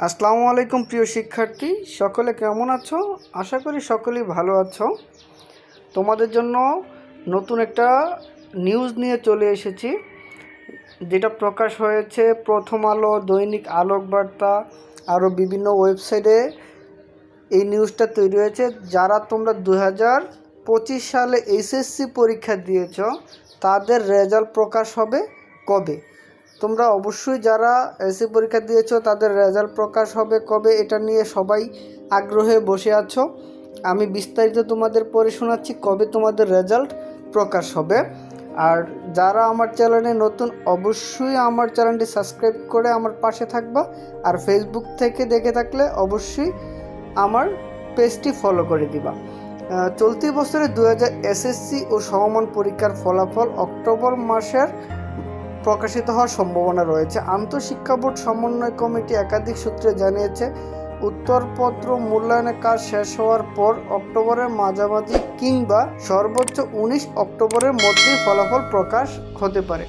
আসসালামু আলাইকুম প্রিয় শিক্ষার্থী, সকলে কেমন আছো? আশা করি সকলেই ভালো আছো। তোমাদের জন্য নতুন একটা নিউজ নিয়ে চলে এসেছি, যেটা প্রকাশ হয়েছে প্রথম আলো, দৈনিক আলোক বার্তা আরও বিভিন্ন ওয়েবসাইটে। এই নিউজটা তৈরি হয়েছে, যারা তোমরা দু পঁচিশ সালে এইচএসসি পরীক্ষা দিয়েছ, তাদের রেজাল্ট প্রকাশ হবে কবে? তোমরা অবশ্যই যারা এসি পরীক্ষা দিয়েছ, তাদের রেজাল্ট প্রকাশ হবে কবে এটা নিয়ে সবাই আগ্রহে বসে আছো। আমি বিস্তারিত তোমাদের পড়ে শোনাচ্ছি কবে তোমাদের রেজাল্ট প্রকাশ হবে। আর যারা আমার চ্যানেলে নতুন, অবশ্যই আমার চ্যানেলটি সাবস্ক্রাইব করে আমার পাশে থাকবা। আর ফেসবুক থেকে দেখে থাকলে অবশ্যই আমার পেজটি ফলো করে দিবা। চলতি বছরে দু হাজার এসএসসি ও সমমান পরীক্ষার ফলাফল অক্টোবর মাসের প্রকাশিত হওয়ার সম্ভাবনা রয়েছে। আন্তঃশিক্ষা বোর্ড সমন্বয় কমিটি একাধিক সূত্রে জানিয়েছে, উত্তরপত্র মূল্যায়নের কাজ শেষ হওয়ার পর অক্টোবরের মাঝামাঝি কিংবা সর্বোচ্চ উনিশ অক্টোবরের মধ্যেই ফলাফল প্রকাশ হতে পারে।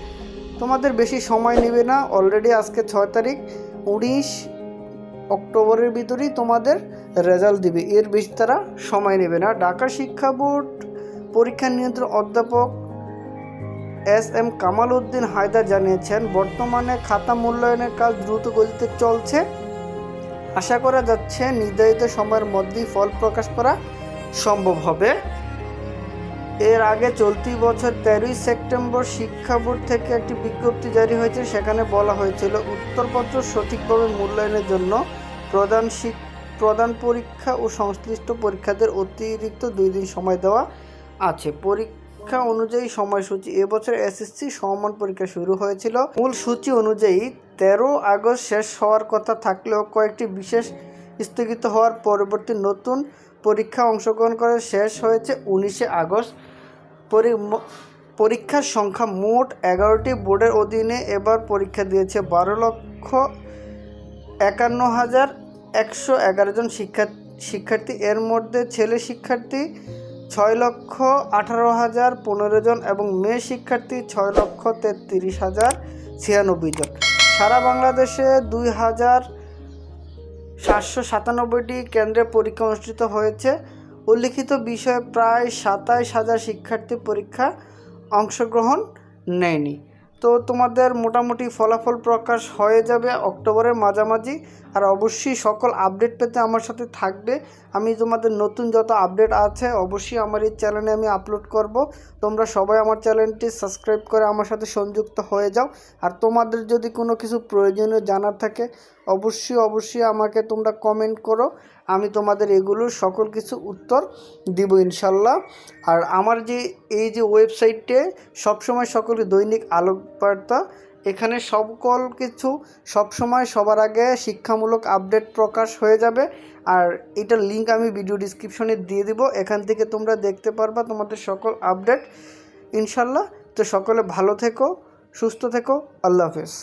তোমাদের বেশি সময় নেবে না, অলরেডি আজকে ছয় তারিখ, উনিশ অক্টোবরের ভিতরেই তোমাদের রেজাল্ট দিবে। এর বেশি তারা সময় নেবে না। ঢাকা শিক্ষা বোর্ড পরীক্ষা নিয়ন্ত্রণ অধ্যাপক এস এম কামাল উদ্দিন হায়দার জানিয়েছেন, বর্তমানে খাতা মূল্যায়নের কাজ দ্রুত গতিতে চলছে। আশা করা যাচ্ছে নির্ধারিত সময়ের মধ্যেই ফল প্রকাশ করা সম্ভব হবে। এর আগে চলতি বছর তেরোই সেপ্টেম্বর শিক্ষা বোর্ড থেকে একটি বিজ্ঞপ্তি জারি হয়েছে, সেখানে বলা হয়েছিল, উত্তরপত্র সঠিকভাবে মূল্যায়নের জন্য প্রধান শিক, প্রধান পরীক্ষা ও সংশ্লিষ্ট পরীক্ষাদের অতিরিক্ত দুই দিন সময় দেওয়া আছে। পরীক্ষা অনুযায়ী সময়সূচি। এবছর এসএসসি সমমান পরীক্ষা শুরু হয়েছিল। মূল সূচি অনুযায়ী তেরো আগস্ট শেষ হওয়ার কথা থাকলেও কয়েকটি বিশেষ স্থগিত হওয়ার পরবর্তী নতুন পরীক্ষা অংশগ্রহণ করে শেষ হয়েছে উনিশে আগস্ট। পরি- পরীক্ষার সংখ্যা মোট এগারোটি বোর্ডের অধীনে এবার পরীক্ষা দিয়েছে বারো লক্ষ একান্ন হাজার একশো এগারো জন শিক্ষা, শিক্ষার্থী। এর মধ্যে ছেলে শিক্ষার্থী ছয় লক্ষ আঠারো হাজার পনেরো জন এবং মেয়ে শিক্ষার্থী ছয় লক্ষ তেত্রিশ হাজার ছিয়ানব্বই জন। সারা বাংলাদেশে দুই হাজার সাতশো সাতানব্বইটি কেন্দ্রে পরীক্ষা অনুষ্ঠিত হয়েছে। উল্লিখিত বিষয়ে প্রায় সাতাইশ হাজার শিক্ষার্থী পরীক্ষা অংশগ্রহণ নেয়নি। তো তোমাদের মোটামুটি ফলাফল প্রকাশ হয়ে যাবে অক্টোবরের মাঝামাঝি। আর অবশ্যই সকল আপডেট পেতে আমার সাথে থাকবে। আমি তোমাদের নতুন যত আপডেট আছে, অবশ্যই আমার এই চ্যানেলে আমি আপলোড করব। তোমরা সবাই আমার চ্যানেলটি সাবস্ক্রাইব করে আমার সাথে সংযুক্ত হয়ে যাও। আর তোমাদের যদি কোনো কিছু প্রয়োজনীয় জানার থাকে অবশ্যই অবশ্যই আমাকে তোমরা কমেন্ট করো। আমি তোমাদের এগুলোর সকল কিছু উত্তর দিব ইনশাল্লাহ। আর আমার যে, এই যে ওয়েবসাইটে সবসময় সকলে দৈনিক আলোক বার্তা এখানে সকল কিছু সবসময় সবার আগে শিক্ষামূলক আপডেট প্রকাশ হয়ে যাবে। আর এটার লিঙ্ক আমি ভিডিও ডিসক্রিপশনে দিয়ে দিব। এখান থেকে তোমরা দেখতে পারবা তোমাদের সকল আপডেট ইনশাল্লাহ, তো সকলে ভালো থেকো, সুস্থ থেকো। আল্লাহ হাফেজ।